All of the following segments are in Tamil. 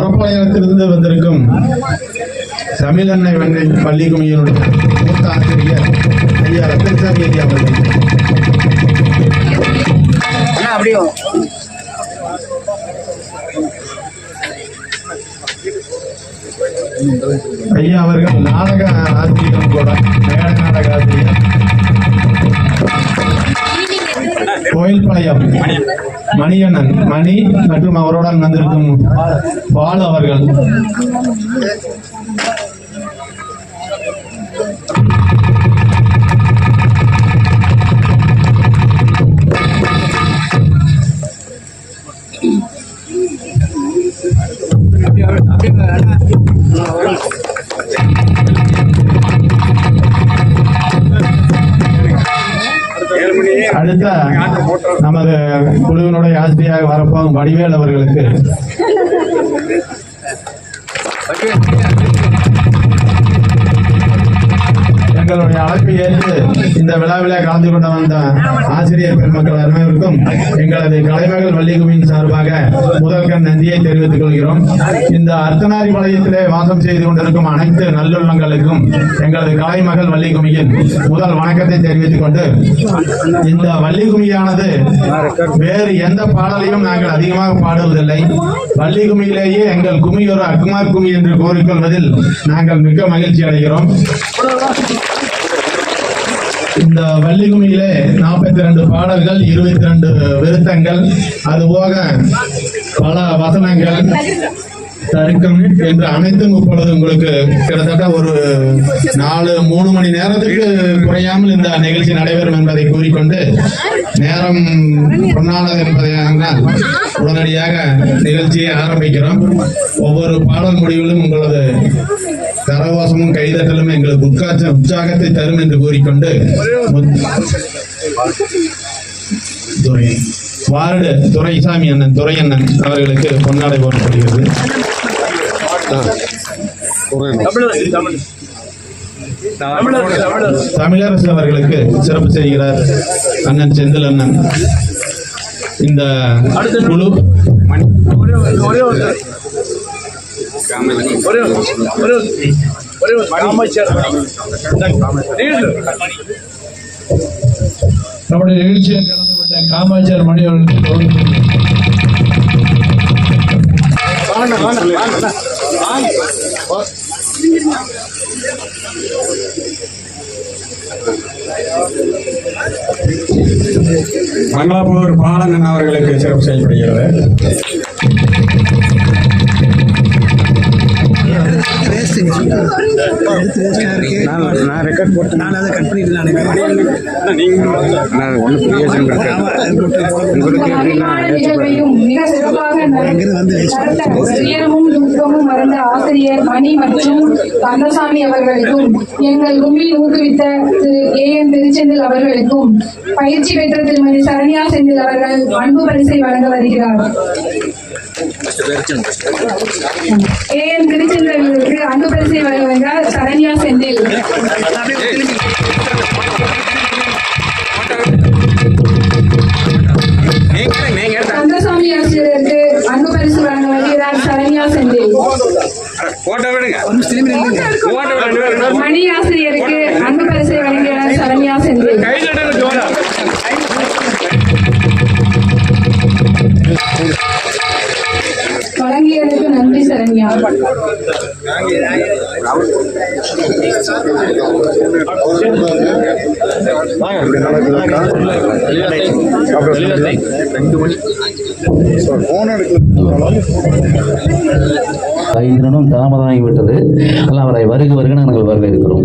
வரப்பாளையத்திலிருந்து வந்திருக்கும் தமிழன்னை வண்ணை பள்ளி குமியினுடைய மூத்த ஆசிரியர் ஐயா ரத்தன்சாமி ஐயா அவர்கள். அப்படியே ஐயா அவர்கள் நாடக ஆசிரியரும் கூட மேட நாடக ஆசிரியர் கோயில்பாளையம். மணியண்ணன் மணி மற்றும் அவருடன் வந்திருக்கும் பால் அவர்கள். நமது குழுவினுடைய ஆசிரியராக வரப்போகும் வடிவேல் அவர்களுக்கு. எங்களுடைய அழைப்பை ஏற்று இந்த விழாவிலே கலந்து கொண்டு வந்த ஆசிரியர் பெருமக்கள் அனைவருக்கும் எங்களது கலைமகள் வள்ளிகுமியின் சார்பாக முதல்கண் நன்றியை தெரிவித்துக் கொள்கிறோம். இந்த அர்த்தநாரி வளையத்திலே வாசம் செய்து கொண்டிருக்கும் அனைத்து நல்லுள்ளங்களுக்கும் எங்களது கலைமகள் வள்ளிகுமியின் முதல் வணக்கத்தை தெரிவித்துக் கொண்டு இந்த வள்ளிகுமியானது வேறு எந்த பாடலையும் நாங்கள் அதிகமாக பாடுவதில்லை. வள்ளிகுமியிலேயே எங்கள் குமி ஒரு அக்குமார் குமி என்று கோரிக்கொள்வதில் நாங்கள் மிக மகிழ்ச்சி அடைகிறோம். இந்த வள்ளிகுமியிலே நாற்பத்தி ரெண்டு பாடல்கள் இருபத்தி ரெண்டு விருத்தங்கள். அதுபோக பல வசனங்கள். தருக்கம் என்று அனைத்தும் இப்பொழுது உங்களுக்கு கிட்டத்தட்ட ஒரு நாலு மூணு மணி நேரத்துக்கு குறையாமல் இந்த நிகழ்ச்சி நடைபெறும் என்பதை கூறிக்கொண்டு நேரம் பொன்னானது என்பதையானால் உடனடியாக நிகழ்ச்சியை ஆரம்பிக்கிறோம். ஒவ்வொரு பாடல் முடிவிலும் உங்களது தரவாசமும் கைதட்டலும் எங்களுக்கு உட்காற்ற உற்சாகத்தை தரும் என்று கூறிக்கொண்டு துறை வார்டு துரைசாமி அண்ணன் துரை அண்ணன் அவர்களுக்கு பொன்னாடை போடப்படுகிறது. தமிழரசு அவர்களுக்கு சிறப்பு செய்கிறார் அண்ணன் செந்தில் அண்ணன். இந்த குழு நம்முடைய நிகழ்ச்சியில் கலந்து காமாட்சியார் மணி மங்களாபுதூர் பாலன் அவர்களுக்கு சிறப்பு செய்யப்படுகிறது நான் ரெக்கார்ட் போட்டு நான் அதை கட் பண்ணிட்டு நான் ஒன்றும் பிரயோஜனம் இருக்காது உங்களுக்கு எப்படின்னா உயரமும் துக்கமும் மறந்த ஆசிரியர் மணி மற்றும் கந்தசாமி அவர்களுக்கும் எங்கள் கும்பில் ஊக்குவித்த திரு ஏ என் திருச்செந்தில் அவர்களுக்கும் பயிற்சி பெற்ற திருமதி சரண்யா செந்தில் அவர்கள் அன்பு பரிசை வழங்க வருகிறார் அவர்களுக்கு அன்பு பரிசை வழங்குகிறார் சரண்யா செந்தில். கந்தசாமி ஆசிரியருக்கு அன்பு பரிசு வழங்க வருகிறார் சரண்யா செந்தில். மணி ஆசிரியருக்கு நன்றி சரண்யா ஐந்து நிமிடம் தாமதமாகிவிட்டது ஆனால் அவரை வருக வருக நாங்கள் வரவேற்கிறோம்.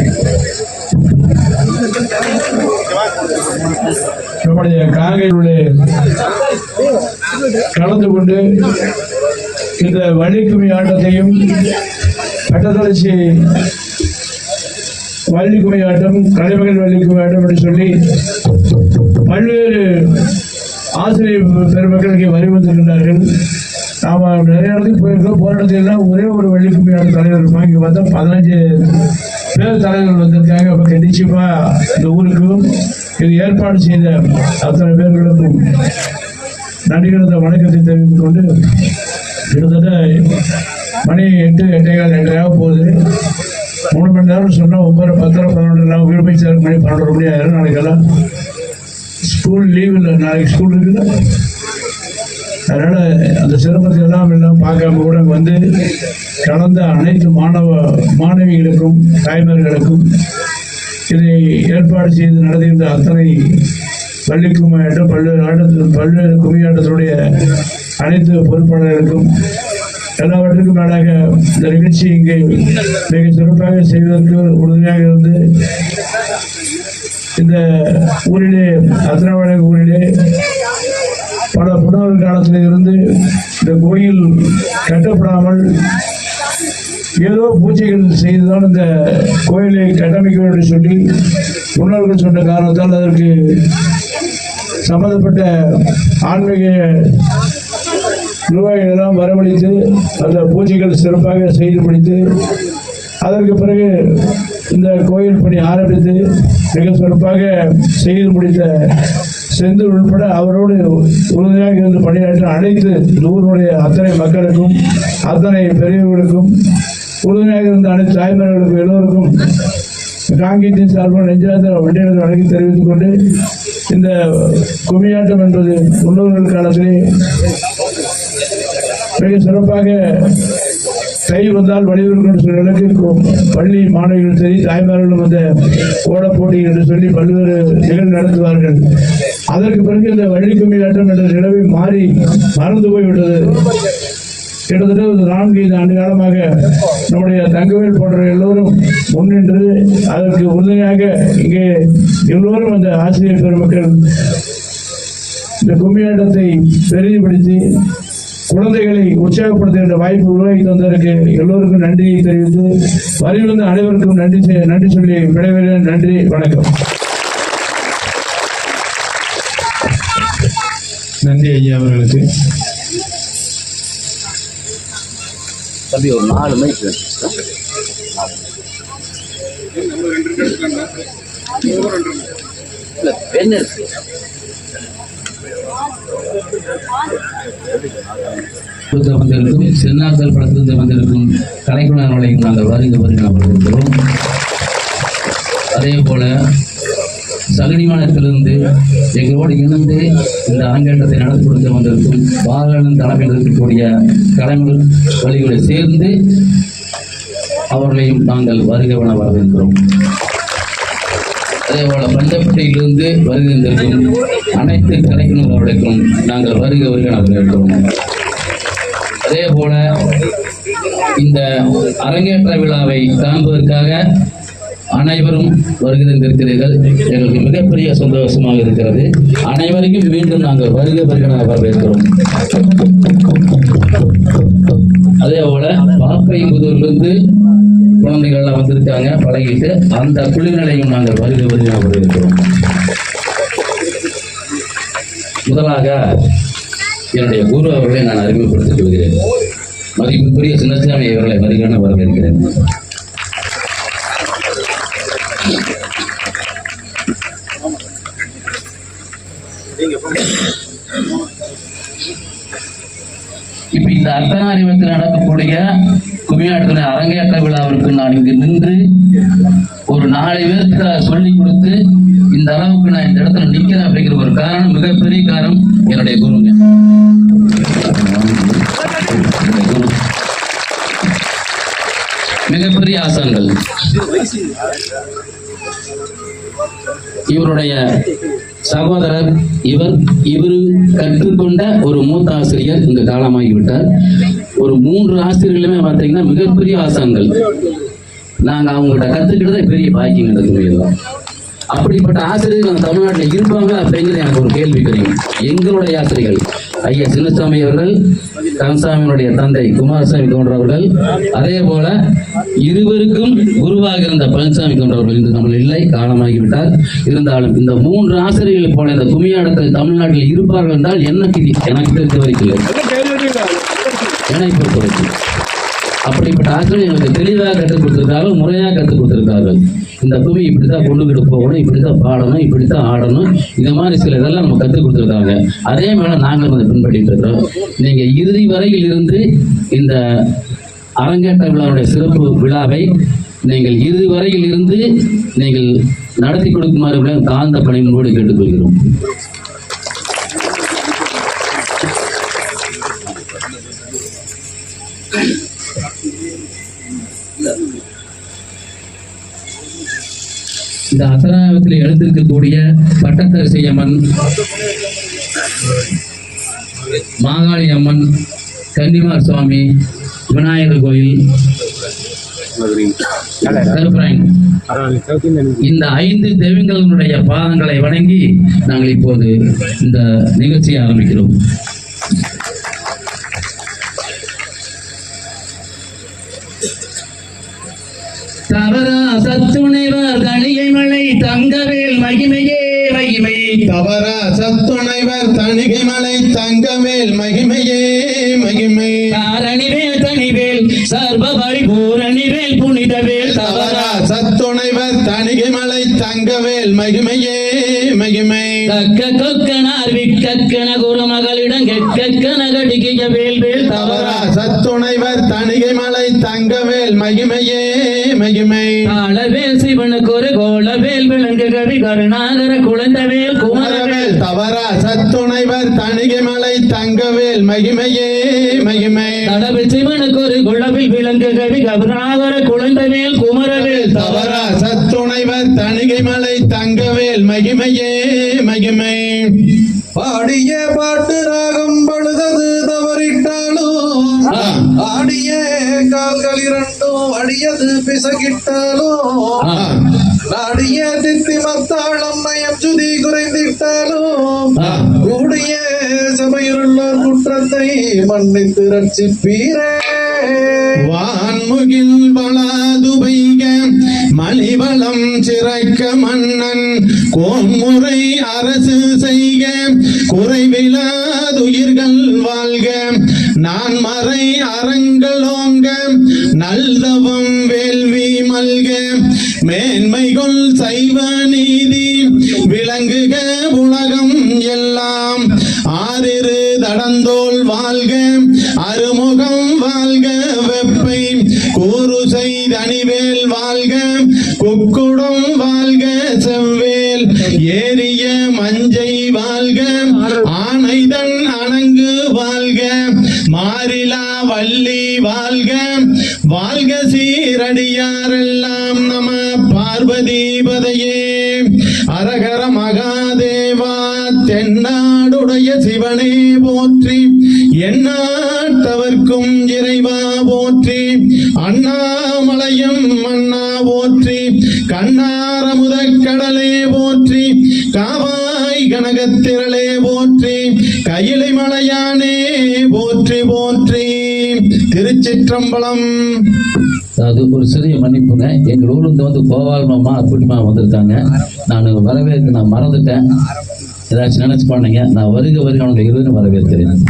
கொண்டு இந்த வள்ளிக்குமி ஆட்டத்தையும் பட்டத்தளர்ச்சி வள்ளிக்குமி ஆட்டம் கலைமகள் வள்ளிக்குமி ஆட்டம் என்று சொல்லி பல்வேறு ஆசிரியர் பெருமக்களுக்கு வழிவந்திருக்கிறார்கள் நாம் நிறைய இடத்துக்கு போயிருக்கோம். போராட்டத்திலாம் ஒரே ஒரு வள்ளிக்குமி ஆட்ட தலைவர் இருப்பாங்க இங்கே பார்த்தா பதினஞ்சு பேர் தலைவர்கள் வந்திருக்காங்க. அப்போ நிச்சயமா இந்த ஊருக்கும் இது ஏற்பாடு செய்த அத்தனை பேர்களுக்கும் நன்றி வணக்கத்தை தெரிவித்துக் கொண்டு கிட்டத்தட்ட மணி எட்டு எட்டேகால் எட்டையாக போகுது. மூணு மணி நேரம் சொன்னால் ஒன்பது பத்தரை பதினொன்று நேரம் வீடு போய் சேர மணி பன்னெண்டு மணி ஆயிரம் நாளைக்கெல்லாம். ஸ்கூல் லீவ் இல்லை. நாளைக்கு ஸ்கூல் இருக்குல்ல அதனால் அந்த சிரமத்தை எல்லாம் எல்லாம் பார்க்காம கூட வந்து கலந்த அனைத்து மாணவ மாணவிகளுக்கும் தாய்மார்களுக்கும் இதை ஏற்பாடு செய்து நடந்திருந்த அத்தனை பள்ளி கும்மியாட்டம் பல்வேறு ஆட்டத்தில் பல்வேறு கும்மியாட்டத்தினுடைய அனைத்து பொறுப்பாளர்களுக்கும் எல்லாவற்றுக்கும் மேலாக இந்த நிகழ்ச்சி இங்கே மிக சிறப்பாக செய்வதற்கு உறுதுணையாக இருந்து இந்த ஊரிலே அத்திராவளை ஊரிலே பல புனவர் காலத்தில் இருந்து இந்த கோயில் கட்டப்படாமல் ஏதோ பூஜைகள் செய்துதான் இந்த கோயிலை கட்டமைக்க வேண்டும் சொல்லி முன்னோர்கள் சொன்ன காரணத்தால் அதற்கு சம்பந்தப்பட்ட ஆன்மீக நிர்வாகிகள் எல்லாம் வரவழைத்து அந்த பூஜைகள் சிறப்பாக செய்து முடித்து அதற்கு பிறகு இந்த கோயில் பணி ஆரம்பித்து மிக சிறப்பாக செய்து முடித்த செந்தில் உட்பட அவரோடு உறுதியாக இருந்து பணியாற்ற அனைத்து இந்த ஊருடைய அத்தனை மக்களுக்கும் அத்தனை பெரியவர்களுக்கும் உறுதுணையாக இருந்த அனைத்து தாய்மார்களுக்கு எல்லோருக்கும் காங்கியத்தின் சார்பாக நெஞ்சாத வண்டியினர் வழங்கி தெரிவித்துக் கொண்டு இந்த கும்மியாட்டம் என்பது முன்னோர்கள் காலத்திலே மிக சிறப்பாக கை வந்தால் வழிவர்கள் என்று சொல்ல அளவுக்கு பள்ளி மாணவிகள் சரி தாய்மார்களும் அந்த ஓட போட்டி என்று சொல்லி பல்வேறு நிகழ்வு நடத்துவார்கள். அதற்கு பிறகு இந்த வள்ளி கும்மியாட்டம் என்ற நிலவை மாறி மறந்து போய்விட்டது. கிட்டத்தட்ட ஒரு நான்கு ஐந்து ஆண்டு காலமாக நம்முடைய தங்கவேல் போன்ற எல்லோரும் முன்னின்று அதற்கு உறுதுணையாக இங்கே எல்லோரும் அந்த ஆசிரியர் பெருமக்கள் இந்த கும்மியாட்டத்தை பெரிதுபடுத்தி குழந்தைகளை உற்சாகப்படுத்துகின்ற வாய்ப்பு உருவாக்கி தந்ததற்கு எல்லோருக்கும் நன்றியை தெரிவித்து வரிவிழுந்த அனைவருக்கும் நன்றி நன்றி சொல்லி விடைபெறுகிறேன். நன்றி வணக்கம். நன்றி ஐயா அவர்களுக்கு. தம்பி ஒரு நாலு மைக் இல்ல பெண் இருக்கு. வந்திருக்கும் சின்னாக்கள் படத்திலிருந்து வந்திருக்கும் கலைக்குணர்களையும் நாங்கள் வருக வருக வரவேற்கிறோம் அதே போல சகடிமானத்திலிருந்து எங்களோடு இணைந்து இந்த அரங்கேற்றத்தை நடத்தி கொடுத்து வந்திருக்கும் பாலன் தலைமையில் இருக்கக்கூடிய கலைஞர் வழிகளை சேர்ந்து அவர்களையும் நாங்கள் வருகவன வரவேற்கிறோம். அதே போல பஞ்சப்பட்டியிலிருந்து வருகின்றிருக்கும் அனைத்து கலைஞர்களுக்கும் நாங்கள் வருக வருக வரவேற்கிறோம். அதே போல இந்த அரங்கேற்ற விழாவை காண்பதற்காக அனைவரும் வருகை தந்திருக்கிறீர்கள். எங்களுக்கு மிகப்பெரிய சந்தோஷமாக இருக்கிறது. அனைவரையும் மீண்டும் நாங்கள் வருக வருக வரவேற்கிறோம். அதே போல பாப்பைபுதூர்லேருந்து குழந்தைகள் குழந்தைகள்லாம் வந்திருக்காங்க. பழகிட்டு அந்த குழுவினரையும் நாங்கள் வருகை வருக வரவேற்கிறோம். முதலாக என்னுடைய குரு அவர்களை நான் அறிமுகப்படுத்திக் கொள்கிறேன். மதிப்புக்குரிய சின்னசாமி அவர்களை வருகான வரவேற்கிறேன். இப்ப இந்த அர்த்தநாரிவத்தில் நடக்கக்கூடிய குமியாட்டத்தின அரங்கேற்ற விழாவிற்கு நான் இங்கு நின்று ஒரு நாலு பேருக்கு சொல்லிக் கொடுத்து இந்த அளவுக்கு நான் இந்த இடத்துல நிக்கிறேன் அப்படிங்கிற ஒரு காரணம் மிகப்பெரிய காரணம் என்னுடைய குருங்க. மிகப்பெரிய ஆசான்கள். இவருடைய சகோதரர் இவர் இவர் கற்றுக்கொண்ட ஒரு மூத்த ஆசிரியர் இங்கு காலமாகிவிட்டார். ஒரு மூன்று ஆசிரியர்களுமே பார்த்தீங்கன்னா மிகப்பெரிய ஆசான்கள். நாங்க அவங்கள்ட்ட கற்றுக்கிட்டதே பெரிய பாக்கியம் எடுக்க முடியும் அப்படிப்பட்ட ஆசிரியர்கள் நம்ம தமிழ்நாட்டில் இருப்பாங்க அப்படிங்கிறது எனக்கு ஒரு கேள்விக்குறீங்க எங்களுடைய ஆசிரியர்கள் ஐயா சின்னசாமி அவர்கள் கந்தசாமியினுடைய தந்தை குமாரசாமி கவுண்டர் அதே போல இருவருக்கும் குருவாக இருந்த பழனிசாமி கவுண்டர் அவர்கள் இன்று நம்ம இல்லை காலமாகிவிட்டார். இருந்தாலும் இந்த மூன்று ஆசிரியர்கள் போல இந்த கும்மியாட்டத்தில் தமிழ்நாட்டில் இருப்பார்கள் என்றால் எனக்கு எனக்கு தெரிந்த வரைக்கும் இல்லை என்னை பொறுத்தவரைக்கும். அப்படிப்பட்ட ஆட்கள் எனக்கு தெளிவாக கற்றுக் கொடுத்துருக்கார்கள் முறையாக கற்றுக் கொடுத்துருக்கார்கள். இந்த பூமி கும்மி கொண்டு கொண்டுகிட்டு போகணும் இப்படித்தான் பாடணும் இப்படித்தான் ஆடணும் இந்த மாதிரி சில இதெல்லாம் நம்ம கற்றுக் கொடுத்துருக்காங்க. அதே மேல நாங்களும் அதை பின்பற்றிட்டு இருக்கிறோம். நீங்க இறுதி வரையில் இருந்து இந்த அரங்கேற்ற விழாவுடைய சிறப்பு விழாவை நீங்கள் இறுதி வரையில் இருந்து நீங்கள் நடத்தி கொடுக்குமாறு காந்த பணியினோடு கேட்டுக்கொள்கிறோம். இந்த அசராயத்தில் எழுந்திருக்கக்கூடிய பட்டத்தரிசி அம்மன் மாகாளி அம்மன் கன்னிமார் சுவாமி விநாயகர் கோயில் இந்த ஐந்து தெய்வங்களுடைய பாதங்களை வணங்கி நாங்கள் இப்போது இந்த நிகழ்ச்சியை ஆரம்பிக்கிறோம். தவறா சத்துணைவர் தவற சத்துணைவர் தணிகை மலை தங்கமேல் மகிமையே மகிமை. தாரணிவேல் தனிவேல் சர்வ பரிபூரணிவேல் புனிதவேல் தவற. சத்துணைவர் தணிகை மலை தங்கவேல் மகிமையே மகிமை. தக்க கொக்கனார் விக்கக்கன குருமகளிடம் கெக்கன கடிகிய வேல் வேல் தவற சத்துணைவர் தணிகை மலை தங்கவேல் மகிமை. கருணாகர குழந்தவேல் குமரவேல். தவற சத்துணைவர் தணிகை மலை தங்கவேல். மகிமையே மகிமை. கடவு சிவனுக்கு ஒரு குளவில் விளங்கு கவி கருணாகர குழந்தவேல் குமரவேல் தவற. சத்துணைவர் தணிகை மலை தங்கவேல். மகிமையே மகிமை. பாடிய பாட்டு ராகம் பழுதது தவறிட்டாலும். ஆடிய கால்கள் இரண்டும் அடியது பிசகிட்டாலும் மன்னித்து ரட்சிப்பீரே வான்முகில் வளாதுபைக மலிவளம் சிறக்க மன்னன். கோன்முறை அரசு செய்க குறைவிலாதுயிர்கள் முக மலையும் மன்னா போற்றி கண்ணாரமுத கடலே போற்றி காவாய் கனகத்திரளே போற்றி கையிலை மலையானே போற்றி போற்றி. திருச்சிற்றம்பலம். அது ஒரு சிறிய மன்னிப்புங்க. எங்கள் ஊர்ல இருந்து வந்து கோபால் மாமா அற்புதமா வந்திருக்காங்க. நான் வரவேற்க நான் மறந்துட்டேன். ஏதாச்சும் நினைச்சு பண்ணீங்க நான் வருக வருக அவங்க இருவரும் வரவேற்கிறேன்.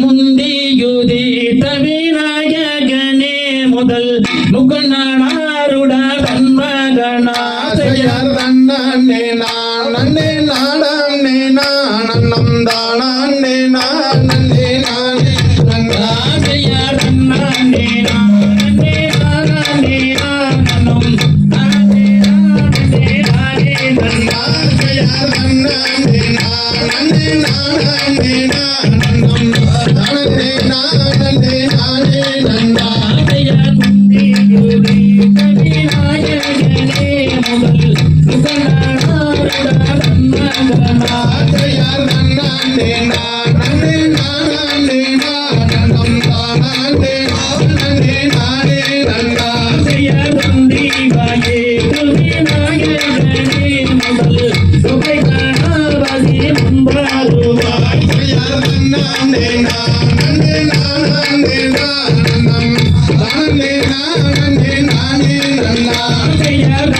മുന്തിയുതേ